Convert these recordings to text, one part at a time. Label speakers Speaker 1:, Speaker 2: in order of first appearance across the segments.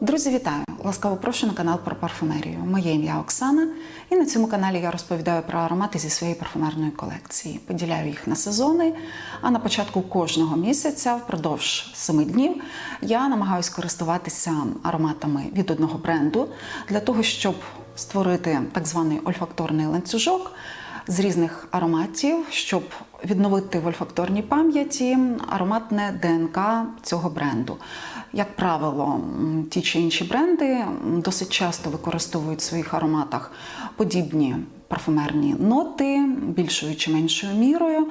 Speaker 1: Друзі, вітаю! Ласкаво прошу на канал про парфумерію. Моє ім'я Оксана, і на цьому каналі я розповідаю про аромати зі своєї парфумерної колекції. Поділяю їх на сезони. А на початку кожного місяця, впродовж семи днів, я намагаюся користуватися ароматами від одного бренду для того, щоб створити так званий ольфакторний ланцюжок з різних ароматів, щоб відновити в ольфакторній пам'яті ароматне ДНК цього бренду. Як правило, ті чи інші бренди досить часто використовують в своїх ароматах подібні парфумерні ноти більшою чи меншою мірою.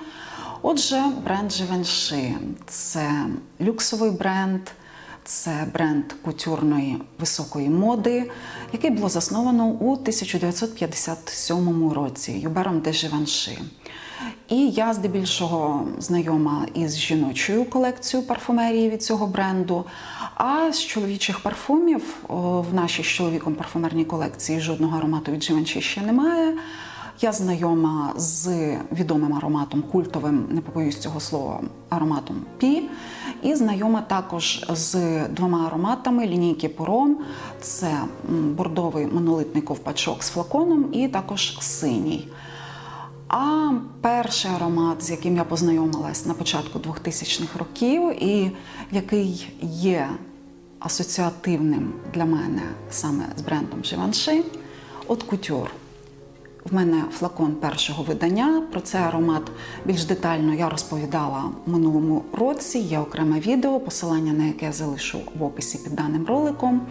Speaker 1: Отже, бренд Givenchy – це люксовий бренд, це бренд кутюрної високої моди, який було засновано у 1957 році Юбером де Givenchy. І я здебільшого знайома із жіночою колекцією парфумерії від цього бренду. А з чоловічих парфумів в нашій з чоловіком парфумерній колекції жодного аромату від Givenchy ще немає. Я знайома з відомим ароматом, культовим, не побоюсь цього слова, ароматом Пі. І знайома також з двома ароматами лінійки Пором. Це бордовий монолитний ковпачок з флаконом і також синій. А перший аромат, з яким я познайомилась на початку 2000-х років, і який є асоціативним для мене саме з брендом Givenchy, от Couture. В мене флакон першого видання. Про цей аромат більш детально я розповідала минулому році. Є окреме відео, посилання на яке я залишу в описі під даним роликом.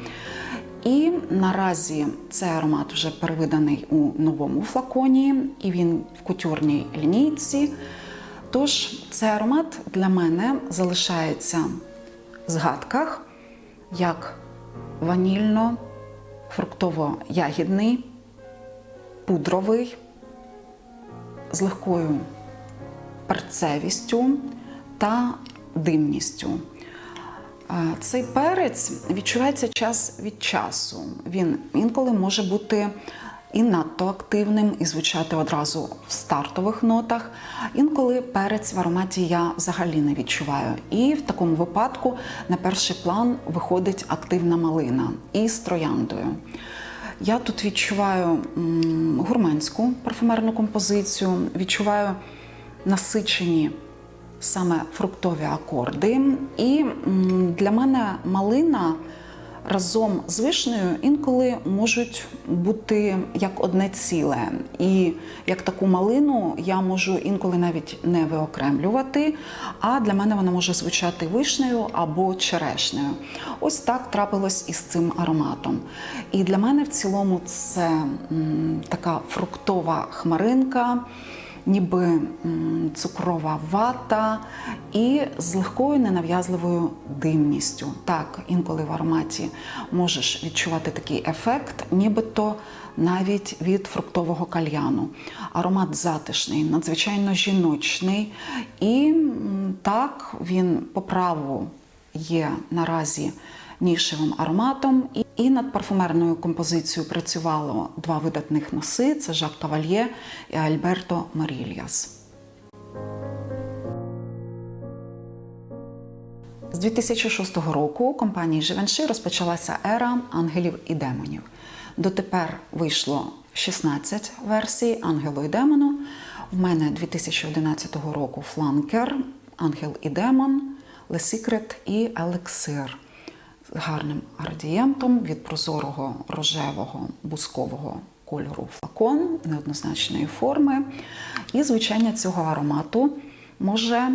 Speaker 1: І наразі цей аромат вже перевиданий у новому флаконі, і він в кутюрній лінійці. Тож цей аромат для мене залишається в згадках як ванільно-фруктово-ягідний, пудровий, з легкою перцевістю та димністю. Цей перець відчувається час від часу. Він інколи може бути і надто активним, і звучати одразу в стартових нотах. Інколи перець в ароматі я взагалі не відчуваю. І в такому випадку на перший план виходить активна малина із трояндою. Я тут відчуваю гурманську парфумерну композицію, відчуваю насичені саме фруктові акорди. І для мене малина разом з вишнею інколи можуть бути як одне ціле. І як таку малину я можу інколи навіть не виокремлювати, а для мене вона може звучати вишнею або черешнею. Ось так трапилось із цим ароматом. І для мене в цілому це така фруктова хмаринка ніби цукрова вата і з легкою ненав'язливою димністю. Так, інколи в ароматі можеш відчувати такий ефект, нібито навіть від фруктового кальяну. Аромат затишний, надзвичайно жіночний. І так він по праву є наразі нішевим ароматом. І- над парфумерною композицією працювало два видатних носи: це Жак Кавальє і Альберто Марільяс. З 2006 року у компанії Givenchy розпочалася ера ангелів і демонів. Дотепер вийшло 16 версій ангелу і демону. В мене 2011 року фланкер, ангел і демон, Secret і Елексир гарним градієнтом від прозорого рожевого бускового кольору флакон неоднозначної форми. І звучання цього аромату може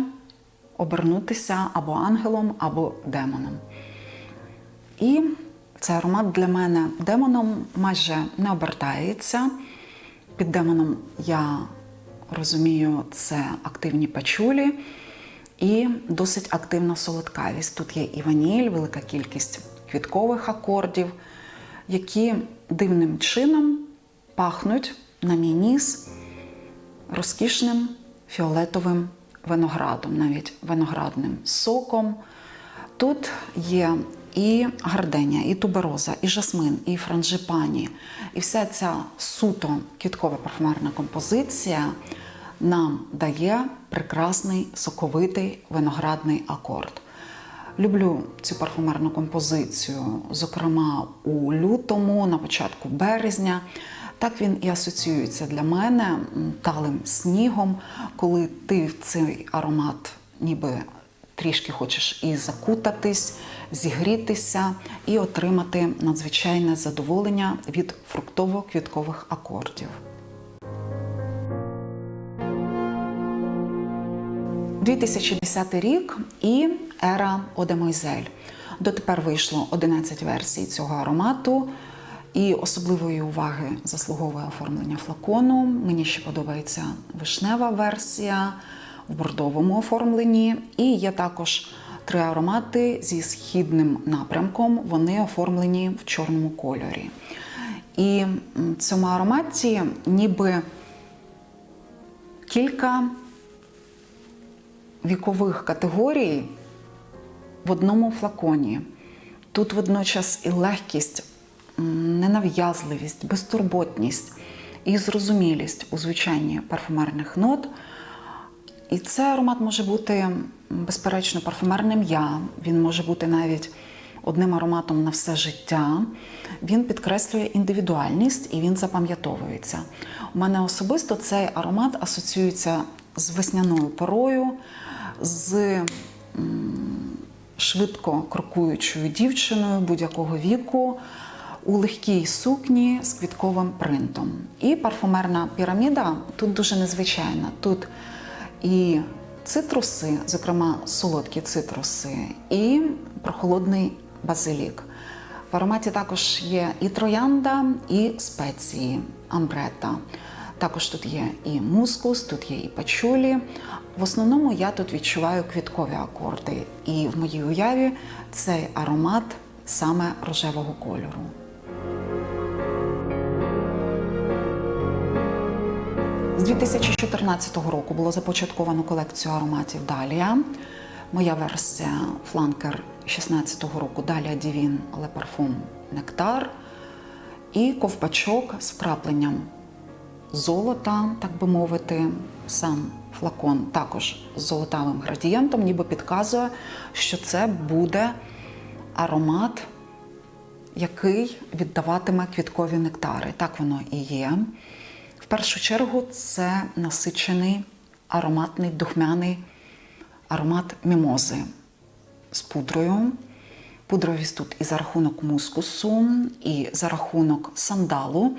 Speaker 1: обернутися або ангелом, або демоном. І цей аромат для мене демоном майже не обертається. Під демоном я розумію, це активні пачулі і досить активна солодкавість. Тут є і ваніль, велика кількість квіткових акордів, які дивним чином пахнуть на мій ніс розкішним фіолетовим виноградом, навіть виноградним соком. Тут є і гарденія, і тубероза, і жасмин, і франжипані. І вся ця суто квіткова парфумерна композиція нам дає прекрасний соковитий виноградний акорд. Люблю цю парфумерну композицію, зокрема у лютому, на початку березня. Так він і асоціюється для мене талим снігом, коли ти в цей аромат ніби трішки хочеш і закутатись, зігрітися і отримати надзвичайне задоволення від фруктово-квіткових акордів. 2010 рік і ера Одемойзель. Дотепер вийшло 11 версій цього аромату, і особливої уваги заслуговує оформлення флакону. Мені ще подобається вишнева версія в бордовому оформленні. І є також три аромати зі східним напрямком. Вони оформлені в чорному кольорі. І в цьому ароматі ніби кілька вікових категорій в одному флаконі. Тут водночас і легкість, ненав'язливість, безтурботність і зрозумілість у звучанні парфумерних нот. І цей аромат може бути, безперечно, парфумерним я. Він може бути навіть одним ароматом на все життя. Він підкреслює індивідуальність і він запам'ятовується. У мене особисто цей аромат асоціюється з весняною порою, з швидко крокуючою дівчиною будь-якого віку. У легкій сукні з квітковим принтом. І парфумерна піраміда тут дуже незвичайна. Тут і цитруси, зокрема солодкі цитруси, і прохолодний базилік. В ароматі також є і троянда, і спеції амбрета. Також тут є і мускус, тут є і пачулі. В основному я тут відчуваю квіткові акорди. І в моїй уяві цей аромат саме рожевого кольору. З 2014 року було започатковано колекцію ароматів Далія. Моя версія фланкер 16-го року Далія Дівін Le Parfum Нектар і ковпачок з вкрапленням золота, так би мовити, сам флакон також з золотавим градієнтом, ніби підказує, що це буде аромат, який віддаватиме квіткові нектари. Так воно і є. В першу чергу це насичений ароматний духмяний аромат мімози з пудрою. Пудровість тут і за рахунок мускусу, і за рахунок сандалу.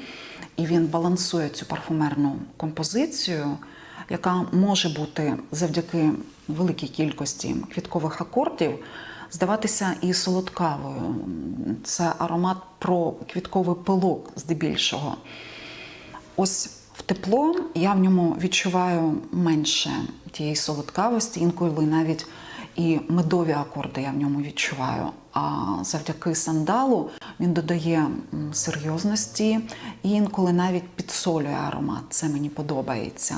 Speaker 1: І він балансує цю парфумерну композицію, яка може бути завдяки великій кількості квіткових акордів здаватися і солодкавою. Це аромат про квітковий пилок здебільшого. Ось в тепло я в ньому відчуваю менше тієї солодкавості, інколи навіть і медові акорди я в ньому відчуваю. А завдяки сандалу він додає серйозності і інколи навіть підсолює аромат. Це мені подобається.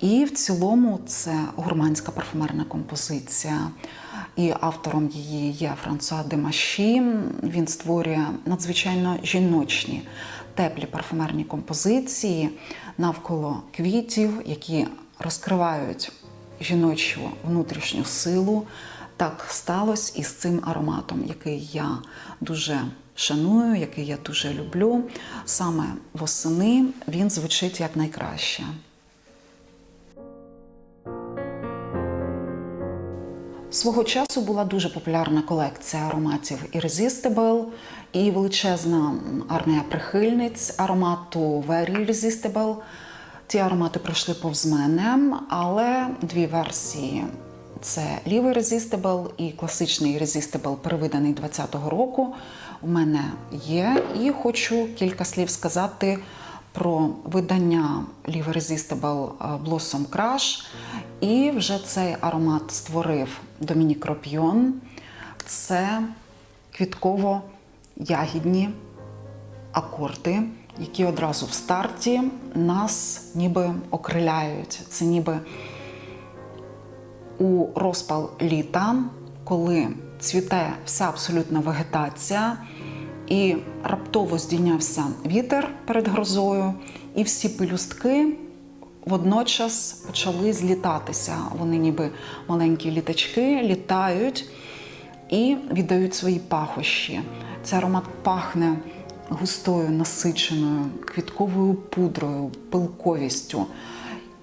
Speaker 1: І в цілому це гурманська парфумерна композиція. І автором її є Франсуа Демаші. Він створює надзвичайно жіночні теплі парфумерні композиції навколо квітів, які розкривають жіночу внутрішню силу. Так сталося і з цим ароматом, який я дуже шаную, який я дуже люблю. Саме восени він звучить як найкраще. Свого часу була дуже популярна колекція ароматів Irresistible і величезна армія прихильниць аромату Very Irresistible. Ті аромати пройшли повз мене, але дві версії це лівий Irresistible і класичний Irresistible, перевиданий 2020 року. У мене є. І хочу кілька слів сказати про видання Live Irresistible Blossom Crush. І вже цей аромат створив Домінік Ропьйон. Це квітково-ягідні акорди, які одразу в старті нас ніби окриляють. Це ніби у розпал літа, коли цвіте вся абсолютна вегетація, і раптово здійнявся вітер перед грозою, і всі пелюстки водночас почали злітатися. Вони ніби маленькі літачки літають і віддають свої пахощі. Цей аромат пахне густою, насиченою, квітковою пудрою, пилковістю.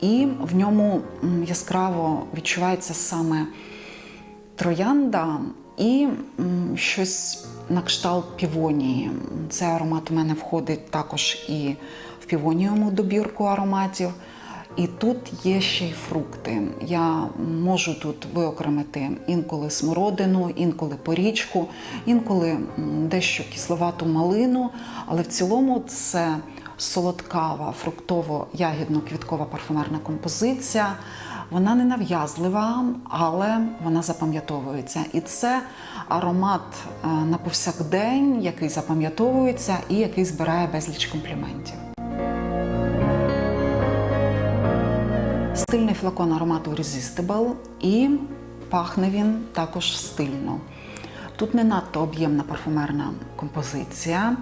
Speaker 1: І в ньому яскраво відчувається саме троянда і щось на кшталт півонії. Цей аромат у мене входить також і в півонієву добірку ароматів. І тут є ще й фрукти. Я можу тут виокремити інколи смородину, інколи порічку, інколи дещо кисловату малину, але в цілому це солодкава, фруктово-ягідно-квіткова парфумерна композиція. Вона не нав'язлива, але вона запам'ятовується. І це аромат е, на повсякдень, який запам'ятовується і який збирає безліч компліментів. Стильний флакон аромату Irresistible і пахне він також стильно. Тут не надто об'ємна парфумерна композиція,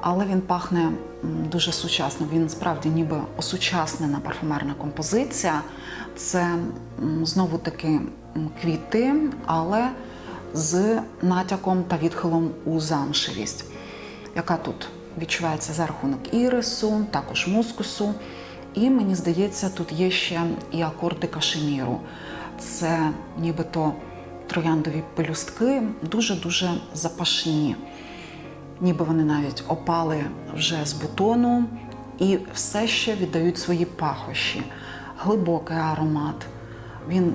Speaker 1: але він пахне дуже сучасно. Він справді ніби осучаснена парфумерна композиція. Це знову таки квіти, але з натяком та відхилом у замшевість, яка тут відчувається за рахунок ірису, також мускусу. І мені здається, тут є ще і акорди кашеміру. Це нібито трояндові пелюстки, дуже-дуже запашні. Ніби вони навіть опали вже з бутону і все ще віддають свої пахощі. Глибокий аромат. Він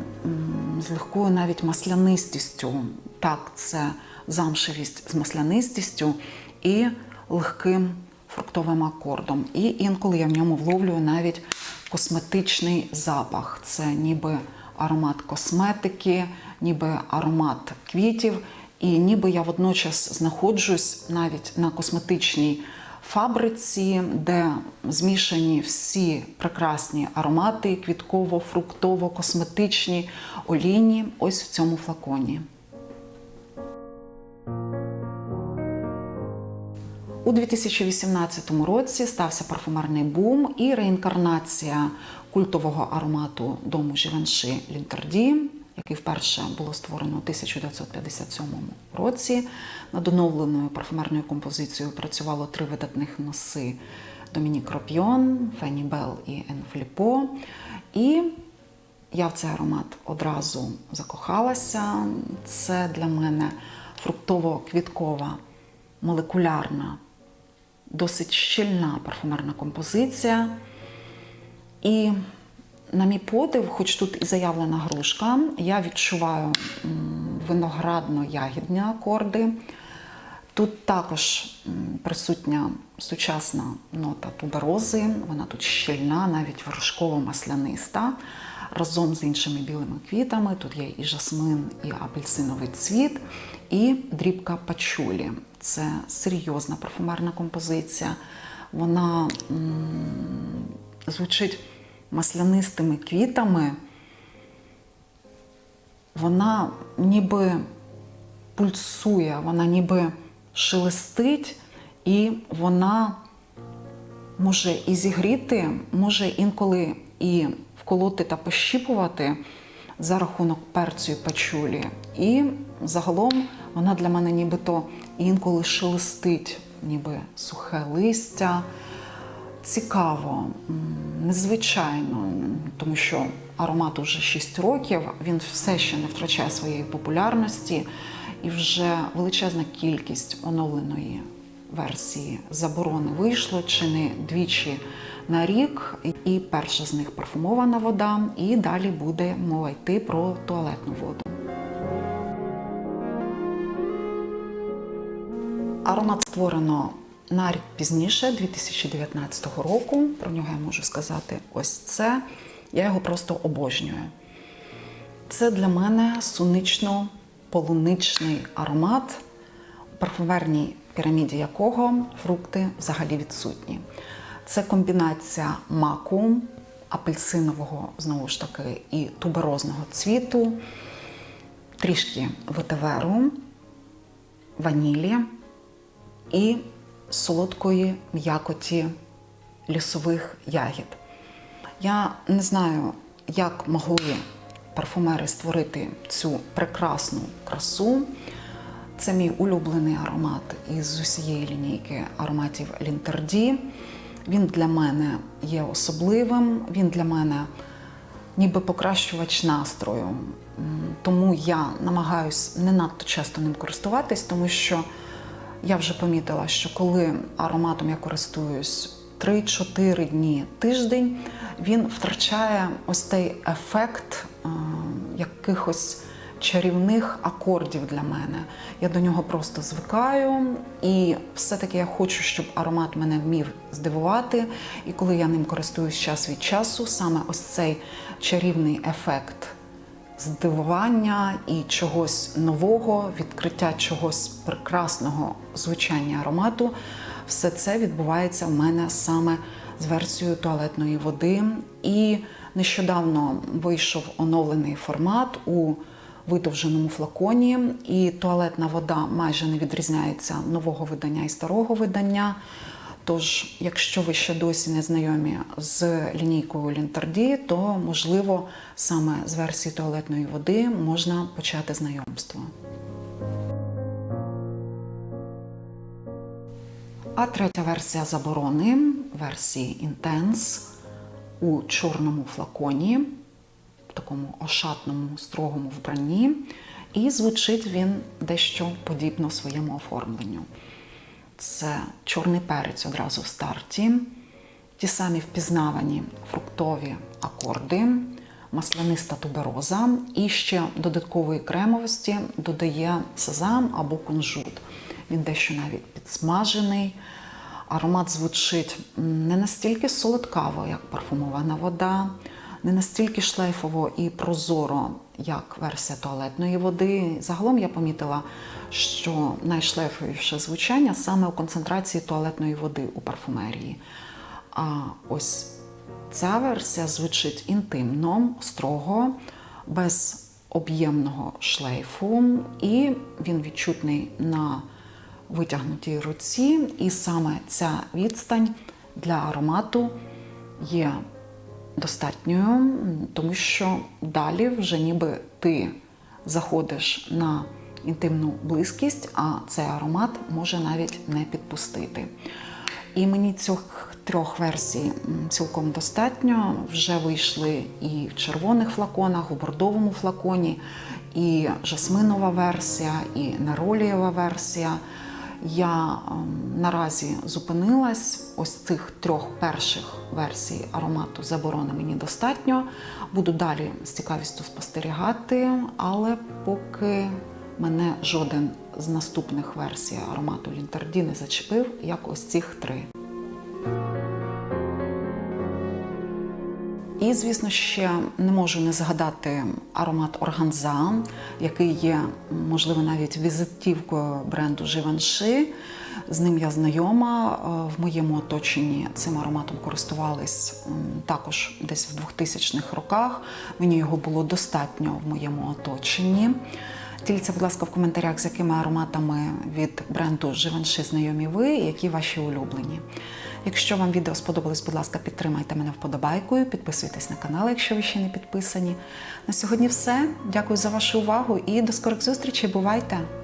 Speaker 1: з легкою навіть маслянистістю. Так, це замшевість з маслянистістю і легким фруктовим акордом. І інколи я в ньому вловлюю навіть косметичний запах. Це ніби аромат косметики, ніби аромат квітів. І ніби я водночас знаходжусь навіть на косметичній фабриці, де змішані всі прекрасні аромати квітково, фруктово, косметичні, олійні, ось в цьому флаконі. У 2018 році стався парфумерний бум і реінкарнація культового аромату дому Живанши Лінтерді, який вперше було створено у 1957 році. Над оновленою парфумерною композицією працювало три видатних носи: Домінік Ропьйон, Фенні Белл і Енфліпо. І я в цей аромат одразу закохалася. Це для мене фруктово-квіткова, молекулярна, досить щільна парфумерна композиція. І, на мій подив, хоч тут і заявлена грушка, я відчуваю виноградно-ягідні акорди. Тут також присутня сучасна нота туберози, вона тут щільна, навіть вершково-масляниста. Разом з іншими білими квітами. Тут є і жасмин, і апельсиновий цвіт, і дрібка пачулі. Це серйозна парфумерна композиція. Вона звучить маслянистими квітами. Вона ніби пульсує, вона ніби шелестить, і вона може і зігріти, може інколи і вколоти та пощіпувати за рахунок перцю і пачулі. І загалом вона для мене нібито інколи шелестить, ніби сухе листя. Цікаво, незвичайно, тому що аромат уже 6 років, він все ще не втрачає своєї популярності, і вже величезна кількість оновленої версії заборони вийшло чи не двічі на рік. І перша з них парфумована вода, і далі буде мова йти про туалетну воду. Аромат створено на рік пізніше, 2019 року. Про нього я можу сказати ось це. Я його просто обожнюю. Це для мене сунично-полуничний аромат, у парфумерній піраміді якого фрукти взагалі відсутні. Це комбінація маку, апельсинового, знову ж таки, і туберозного цвіту, трішки ветиверу, ванілі і солодкої м'якоті лісових ягід. Я не знаю, як могли парфумери створити цю прекрасну красу. Це мій улюблений аромат із усієї лінійки ароматів Лінтерді. Він для мене є особливим, він для мене ніби покращувач настрою. Тому я намагаюсь не надто часто ним користуватись, тому що я вже помітила, що коли ароматом я користуюсь 3-4 дні тиждень, він втрачає ось той ефект е, якихось чарівних акордів для мене. Я до нього просто звикаю, і все-таки я хочу, щоб аромат мене вмів здивувати. І коли я ним користуюсь час від часу, саме ось цей чарівний ефект здивування і чогось нового, відкриття чогось прекрасного звучання аромату, все це відбувається в мене саме з версією туалетної води. І нещодавно вийшов оновлений формат у видовженому флаконі, і туалетна вода майже не відрізняється нового видання і старого видання. Тож, якщо ви ще досі не знайомі з лінійкою Лінтарді, то можливо саме з версії туалетної води можна почати знайомство. А третя версія заборони версії Intense у чорному флаконі, такому ошатному, строгому вбранні. І звучить він дещо подібно своєму оформленню. Це чорний перець одразу в старті, ті самі впізнавані фруктові акорди, масляниста тубероза і ще додаткової кремовості додає сезам або кунжут. Він дещо навіть підсмажений. Аромат звучить не настільки солодкаво, як парфумована вода, не настільки шлейфово і прозоро, як версія туалетної води. Загалом я помітила, що найшлейфовіше звучання саме у концентрації туалетної води у парфумерії. А ось ця версія звучить інтимно, строго, без об'ємного шлейфу, і він відчутний на витягнутій руці. І саме ця відстань для аромату є достатньою, тому що далі вже ніби ти заходиш на інтимну близькість, а цей аромат може навіть не підпустити. І мені цих трьох версій цілком достатньо. Вже вийшли і в червоних флаконах, у бордовому флаконі, і жасминова версія, і неролієва версія. Я ем, наразі зупинилась. Ось цих трьох перших версій аромату заборони мені достатньо. Буду далі з цікавістю спостерігати, але поки мене жоден з наступних версій аромату Лінтарді не зачепив, як ось цих три. І, звісно, ще не можу не згадати аромат Органза, який є, можливо, навіть візитівкою бренду Givenchy. З ним я знайома. Е, В моєму оточенні цим ароматом користувались також десь в 2000-х роках. Мені його було достатньо в моєму оточенні. Діліться, будь ласка, в коментарях, з якими ароматами від бренду Givenchy знайомі ви, і які ваші улюблені. Якщо вам відео сподобалось, будь ласка, підтримайте мене вподобайкою, підписуйтесь на канал, якщо ви ще не підписані. На сьогодні все. Дякую за вашу увагу і до скорих зустрічей. Бувайте!